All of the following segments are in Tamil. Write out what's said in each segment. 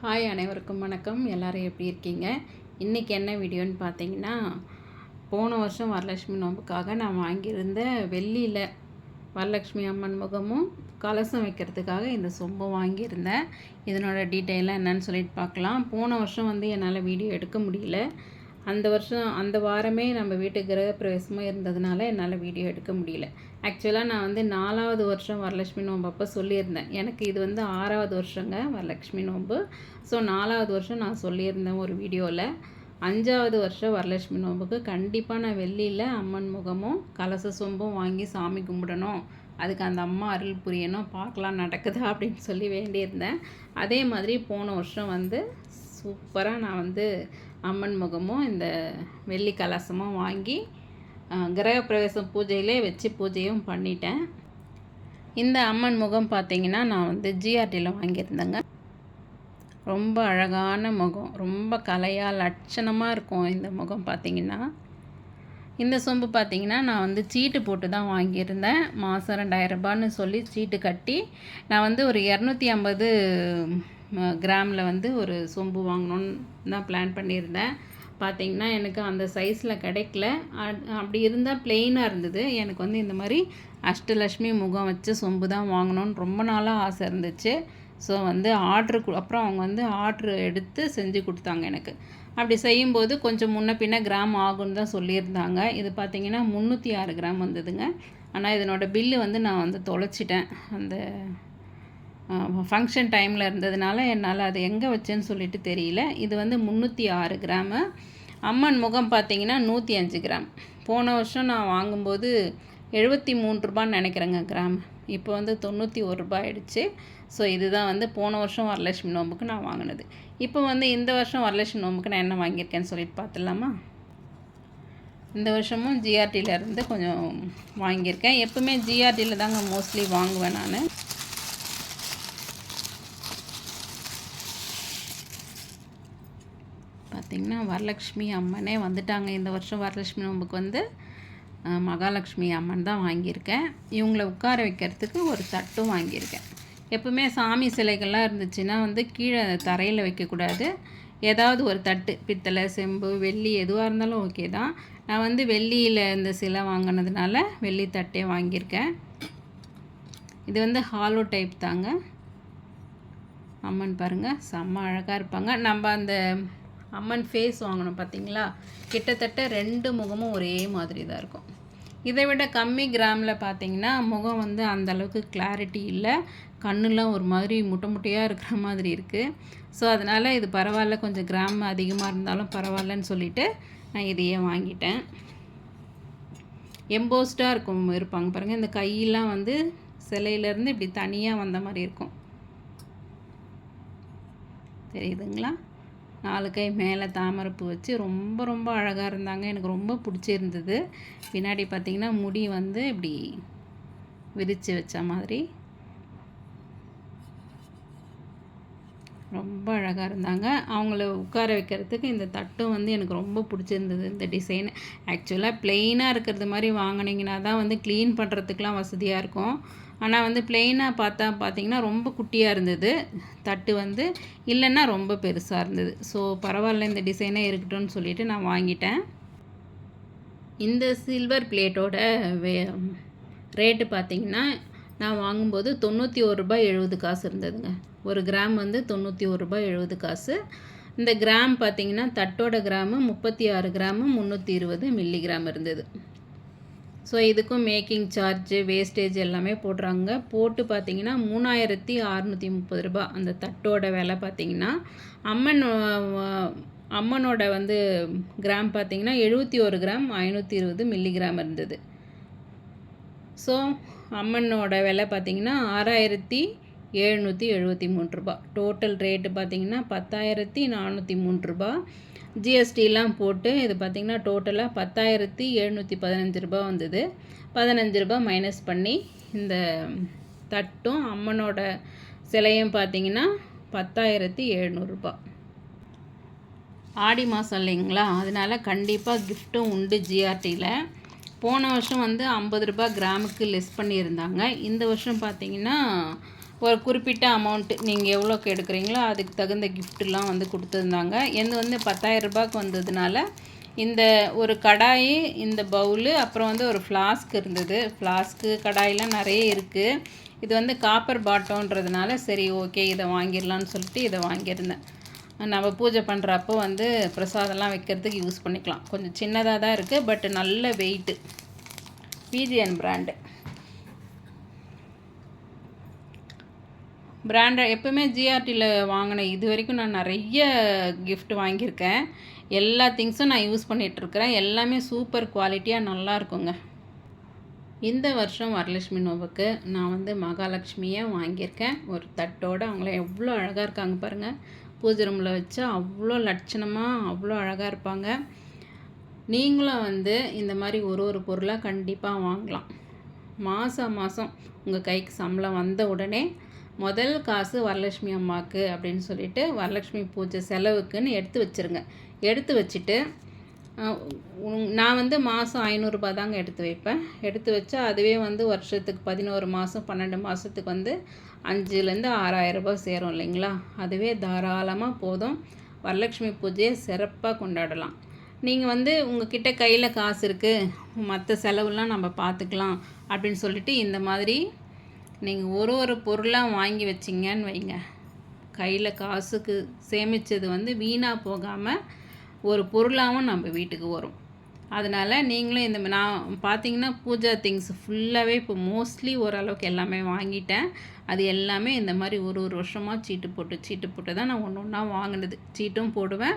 ஹாய் அனைவருக்கும் வணக்கம். எல்லோரும் எப்படி இருக்கீங்க? இன்றைக்கி என்ன வீடியோன்னு பார்த்தீங்கன்னா போன வருஷம் வரலட்சுமி நோம்புக்காக நான் வாங்கியிருந்த வெள்ளியில் வரலட்சுமி அம்மன் முகமும் கலசம் வைக்கிறதுக்காக இந்த சொம்பும் வாங்கியிருந்தேன். இதனோட டீட்டெயிலாக என்னன்னு சொல்லிட்டு பார்க்கலாம். போன வருஷம் வந்து என்னால் வீடியோ எடுக்க முடியல. அந்த வருஷம் அந்த வாரமே நம்ம வீட்டு கிரகப்பிரவேசமாக இருந்ததுனால என்னால் வீடியோ எடுக்க முடியல. ஆக்சுவலாக நான் வந்து நாலாவது வருஷம் வரலட்சுமி நோம்பு அப்போ சொல்லியிருந்தேன். எனக்கு இது வந்து ஆறாவது வருஷங்க வரலட்சுமி நோம்பு ஸோ நாலாவது வருஷம் நான் சொல்லியிருந்தேன் ஒரு வீடியோவில் அஞ்சாவது வருஷம் வரலட்சுமி நோம்புக்கு கண்டிப்பாக நான் வெள்ளியில் அம்மன் முகமும் கலச சொம்பும் வாங்கி சாமி கும்பிடணும். அதுக்கு அந்த அம்மா அருள் புரியணும். பார்க்கலாம் நடக்குதா அப்படின்னு சொல்லி வேண்டியிருந்தேன். அதே மாதிரி போன வருஷம் வந்து சூப்பராக நான் வந்து அம்மன் முகமும் இந்த வெள்ளி கலசமும் வாங்கி கிரகப்பிரவேசம் பூஜையிலே வச்சு பூஜையும் பண்ணிட்டேன். இந்த அம்மன் முகம் பார்த்தீங்கன்னா நான் வந்து ஜிஆர்டியில் வாங்கியிருந்தேங்க. ரொம்ப அழகான முகம் ரொம்ப கலையாக லட்சணமாக இருக்கும் இந்த முகம் பார்த்தீங்கன்னா இந்த சொம்பு பார்த்தீங்கன்னா நான் வந்து சீட்டு போட்டு தான் வாங்கியிருந்தேன். மாதம் ரெண்டாயிரம் ரூபான்னு சொல்லி சீட்டு கட்டி நான் வந்து ஒரு இரநூத்தி ஐம்பது கிராமில் வந்து ஒரு சொம்பு வாங்கணுன்னு தான் பிளான் பண்ணியிருந்தேன். பார்த்தீங்கன்னா எனக்கு அந்த சைஸில் கிடைக்கல. அ- அப்படி இருந்தால் பிளெயினாக இருந்தது. எனக்கு வந்து இந்த மாதிரி அஷ்டலட்சுமி முகம் வச்சு சொம்பு தான் வாங்கணும்னு ரொம்ப நாளாக ஆசை இருந்துச்சு. ஸோ வந்து ஆர்ட்ரு அப்புறம் அவங்க வந்து ஆர்ட்ரு எடுத்து செஞ்சு கொடுத்தாங்க எனக்கு. அப்படி செய்யும்போது கொஞ்சம் முன்ன பின்ன கிராம் ஆகும்னு தான் சொல்லியிருந்தாங்க. இது பார்த்திங்கன்னா முந்நூற்றி ஆறு கிராம் வந்ததுங்க. ஆனால் இதனோட பில்லு வந்து நான் வந்து தொலைச்சிட்டேன். அந்த ஃபங்க்ஷன் டைமில் இருந்ததுனால என்னால் அது எங்கே வச்சேன்னு சொல்லிட்டு தெரியல. இது வந்து முந்நூற்றி ஆறு கிராமு அம்மன் முகம் பார்த்தீங்கன்னா நூற்றி அஞ்சு கிராம் போன வருஷம் நான் வாங்கும்போது எழுபத்தி மூணு ரூபான்னு நினைக்கிறேங்க கிராம் இப்போ வந்து தொண்ணூற்றி ஒரு ரூபாய் ஆயிடுச்சு. ஸோ இதுதான் வந்து போன வருஷம் வரலட்சுமி நோம்புக்கு நான் வாங்கினது. இப்போ வந்து இந்த வருஷம் வரலட்சுமி நோம்புக்கு நான் என்ன வாங்கியிருக்கேன்னு சொல்லிட்டு பார்த்துடலாமா இந்த வருஷமும் ஜிஆர்டியிலேருந்து கொஞ்சம் வாங்கியிருக்கேன். எப்பவுமே ஜிஆர்டியில் தாங்க மோஸ்ட்லி வாங்குவேன் நான். பார்த்திங்கன்னா வரலட்சுமி அம்மனே வந்துட்டாங்க. இந்த வருஷம் வரலட்சுமி நோம்புக்கு வந்து மகாலட்சுமி அம்மன் தான் வாங்கியிருக்கேன். இவங்கள உட்கார வைக்கிறதுக்கு ஒரு தட்டும் வாங்கியிருக்கேன். எப்பவுமே சாமி சிலைகள்லாம் இருந்துச்சுன்னா வந்து கீழே தரையில் வைக்கக்கூடாது. ஏதாவது ஒரு தட்டு பித்தளை செம்பு வெள்ளி எதுவாக இருந்தாலும் ஓகே தான். நான் வந்து வெள்ளியில் இந்த சிலை வாங்கினதுனால வெள்ளி தட்டே வாங்கியிருக்கேன். இது வந்து ஹாலோ டைப் தாங்க. அம்மன் பாருங்கள் செம்ம அழகாக இருப்பாங்க. நம்ம அந்த அம்மன் ஃபேஸ் வாங்கணும் பார்த்தீங்களா கிட்டத்தட்ட ரெண்டு முகமும் ஒரே மாதிரி தான் இருக்கும். இதை விட கம்மி கிராமில் பார்த்தீங்கன்னா முகம் வந்து அந்தளவுக்கு கிளாரிட்டி இல்லை. கண்ணுலாம் ஒரு மாதிரி முட்டை முட்டையாக இருக்கிற மாதிரி இருக்குது ஸோ அதனால் இது பரவாயில்ல. கொஞ்சம் கிராம் அதிகமாக இருந்தாலும் பரவாயில்லன்னு சொல்லிட்டு நான் இதையே வாங்கிட்டேன். எம்போஸ்டாக இருக்கும் இருப்பாங்க பாருங்கள் இந்த கையெல்லாம் வந்து சிலையிலேருந்து இப்படி தனியாக வந்த மாதிரி இருக்கும். தெரியுதுங்களா? நாலு கை மேலே தாமரைப்பூ வச்சு ரொம்ப ரொம்ப அழகாக இருந்தாங்க. எனக்கு ரொம்ப பிடிச்சிருந்தது. பின்னாடி பார்த்திங்கன்னா முடி வந்து இப்படி விரித்து வச்ச மாதிரி. ரொம்ப அழகாக இருந்தாங்க. அவங்கள உட்கார வைக்கிறதுக்கு இந்த தட்டும் வந்து எனக்கு ரொம்ப பிடிச்சிருந்தது. இந்த டிசைன் ஆக்சுவலாக பிளெயினாக இருக்கிறது மாதிரி வாங்கினீங்கன்னா தான் வந்து க்ளீன் பண்ணுறதுக்குலாம் வசதியாக இருக்கும். ஆனால் வந்து பிளெயினாக பார்த்தா பார்த்தீங்கன்னா ரொம்ப குட்டியாக இருந்தது. தட்டு வந்து இல்லைன்னா ரொம்ப பெருசாக இருந்தது. ஸோ பரவாயில்ல இந்த டிசைனே இருக்கட்டும்னு சொல்லிட்டு நான் வாங்கிட்டேன். இந்த சில்வர் பிளேட்டோட வே ரேட்டு பார்த்தீங்கன்னா நான் வாங்கும்போது தொண்ணூற்றி ஒரு ரூபாய் எழுபது காசு இருந்ததுங்க. ஒரு கிராம் வந்து தொண்ணூற்றி ஒரு ரூபாய் எழுபது காசு. இந்த கிராம் பார்த்தீங்கன்னா தட்டோட கிராமு முப்பத்தி ஆறு கிராமு முந்நூற்றி இருபது மில்லிகிராம் இருந்தது. ஸோ இதுக்கும் மேக்கிங் சார்ஜு வேஸ்டேஜ் எல்லாமே போடுறாங்க. போட்டு பார்த்தீங்கன்னா மூணாயிரத்தி அறநூற்றி முப்பது ரூபாய். அந்த தட்டோட விலை பார்த்திங்கன்னா அம்மன் அம்மனோட வந்து கிராம் பார்த்தீங்கன்னா எழுபத்தி ஒரு கிராம் ஐநூற்றி இருபது மில்லிகிராம் இருந்தது. ஸோ அம்மனோட விலை பார்த்தீங்கன்னா ஆறாயிரத்தி எழுநூற்றி எழுபத்தி மூணு ரூபா. டோட்டல் ரேட்டு பார்த்தீங்கன்னா பத்தாயிரத்தி நானூற்றி மூணு ரூபா. ஜிஎஸ்டிலாம் போட்டு இது பார்த்தீங்கன்னா டோட்டலாக பத்தாயிரத்தி எழுநூற்றி பதினஞ்சு ரூபா வந்தது. பதினஞ்சு ரூபா மைனஸ் பண்ணி இந்த தட்டும் அம்மனோட சிலையும் பார்த்திங்கன்னா பத்தாயிரத்தி எழுநூறுபா ஆடி மாதம் இல்லைங்களா? அதனால கண்டிப்பாக கிஃப்ட்டும் உண்டு ஜிஆர்டியில் போன வருஷம் வந்து ஐம்பது ரூபாய் கிராமுக்கு லெஸ் பண்ணியிருந்தாங்க. இந்த வருஷம் பார்த்தீங்கன்னா ஒரு குறிப்பிட்ட அமௌண்ட்டு நீங்கள் எவ்வளோக்கு எடுக்கிறீங்களோ அதுக்கு தகுந்த கிஃப்ட்லாம் வந்து கொடுத்துருந்தாங்க. எந்த வந்து பத்தாயிரம் ரூபாய்க்கு வந்ததுனால இந்த ஒரு கடாய் இந்த பவுலு அப்புறம் வந்து ஒரு ஃப்ளாஸ்க் இருந்தது. ஃப்ளாஸ்க்கு கடாயெலாம் நிறைய இருக்குது இது வந்து காப்பர் பாட்டோன்றதுனால சரி ஓகே இதை வாங்கிடலான்னு சொல்லிட்டு இதை வாங்கியிருந்தேன். நம்ம பூஜை பண்ணுறப்போ வந்து பிரசாதம்லாம் வைக்கிறதுக்கு யூஸ் பண்ணிக்கலாம். கொஞ்சம் சின்னதாக தான் இருக்குது பட் நல்ல வெயிட்டு பிஜிஎன் பிராண்டு பிராண்டை எப்போவுமே ஜிஆர்டியில் வாங்கின இது வரைக்கும் நான் நிறைய கிஃப்ட் வாங்கியிருக்கேன். எல்லா திங்ஸும் நான் யூஸ் பண்ணிகிட்ருக்கிறேன் எல்லாமே சூப்பர் குவாலிட்டியாக நல்லா இருக்குங்க. இந்த வருஷம் வரலட்சுமி நோவுக்கு நான் வந்து மகாலட்சுமியை வாங்கியிருக்கேன். ஒரு தட்டோடு அவங்கள எவ்வளோ அழகாக இருக்காங்க பாருங்கள் பூஜை ரூமில் வச்சு அவ்வளோ லட்சணமாக அவ்வளோ அழகாக இருப்பாங்க. நீங்களும் வந்து இந்த மாதிரி ஒரு ஒரு பொருளாக கண்டிப்பாக வாங்கலாம். மாதம் மாதம் உங்கள் கைக்கு சம்பளம் வந்த உடனே முதல் காசு வரலட்சுமி அம்மாவுக்கு அப்படின்னு சொல்லிட்டு வரலட்சுமி பூஜை செலவுக்குன்னு எடுத்து வச்சுருங்க. எடுத்து வச்சுட்டு நான் வந்து மாதம் ஐநூறுரூபா தாங்க எடுத்து வைப்பேன். எடுத்து வச்சா அதுவே வந்து வருஷத்துக்கு பதினோரு மாதம் பன்னெண்டு மாதத்துக்கு வந்து அஞ்சுலேருந்து ஆறாயிரரூபா சேரும் இல்லைங்களா? அதுவே தாராளமாக போதும். வரலட்சுமி பூஜையை சிறப்பாக கொண்டாடலாம். நீங்கள் வந்து உங்ககிட்ட கையில் காசு இருக்குது மற்ற செலவுலாம் நம்ம பார்த்துக்கலாம் அப்படின்னு சொல்லிட்டு இந்த மாதிரி நீங்கள் ஒரு ஒரு பொருளாக வாங்கி வச்சிங்கன்னு வைங்க. கையில் காசுக்கு சேமித்தது வந்து வீணாக போகாமல் ஒரு பொருளாகவும் நம்ம வீட்டுக்கு வரும். அதனால் நீங்களும் இந்த நான் பார்த்தீங்கன்னா பூஜா திங்ஸ் ஃபுல்லாகவே இப்போ மோஸ்ட்லி ஓரளவுக்கு எல்லாமே வாங்கிட்டேன். அது எல்லாமே இந்த மாதிரி ஒரு ஒரு வருஷமாக சீட்டு போட்டு சீட்டு போட்டு தான் நான் ஒன்று ஒன்றா வாங்கினது. சீட்டும் போடுவேன்.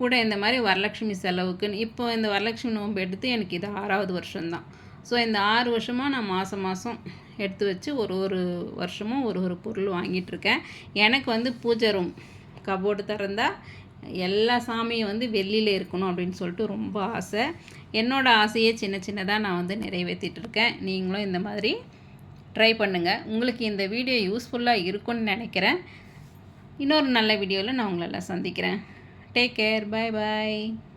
கூட இந்த மாதிரி வரலட்சுமி செலவுக்குன்னு இப்போ இந்த வரலட்சுமி நோன்பு எடுத்து எனக்கு இது ஆறாவது வருஷம்தான். ஸோ இந்த ஆறு வருஷமாக நான் மாதம் மாதம் எடுத்து வச்சு ஒரு ஒரு வருஷமும் ஒரு ஒரு பொருள் வாங்கிட்டுருக்கேன் எனக்கு வந்து பூஜை ரூம் கபோர்டு திறந்தால் எல்லா சாமியும் வந்து வெள்ளியில் இருக்கணும் அப்படின்னு சொல்லிட்டு ரொம்ப ஆசை. என்னோடய ஆசையே சின்ன சின்னதாக நான் வந்து நிறைவேற்றிட்டு இருக்கேன். நீங்களும் இந்த மாதிரி ட்ரை பண்ணுங்கள் உங்களுக்கு இந்த வீடியோ யூஸ்ஃபுல்லாக இருக்கும்னு நினைக்கிறேன். இன்னொரு நல்ல வீடியோவில் நான் உங்களெல்லாம் சந்திக்கிறேன். டேக் கேர் பாய் பாய்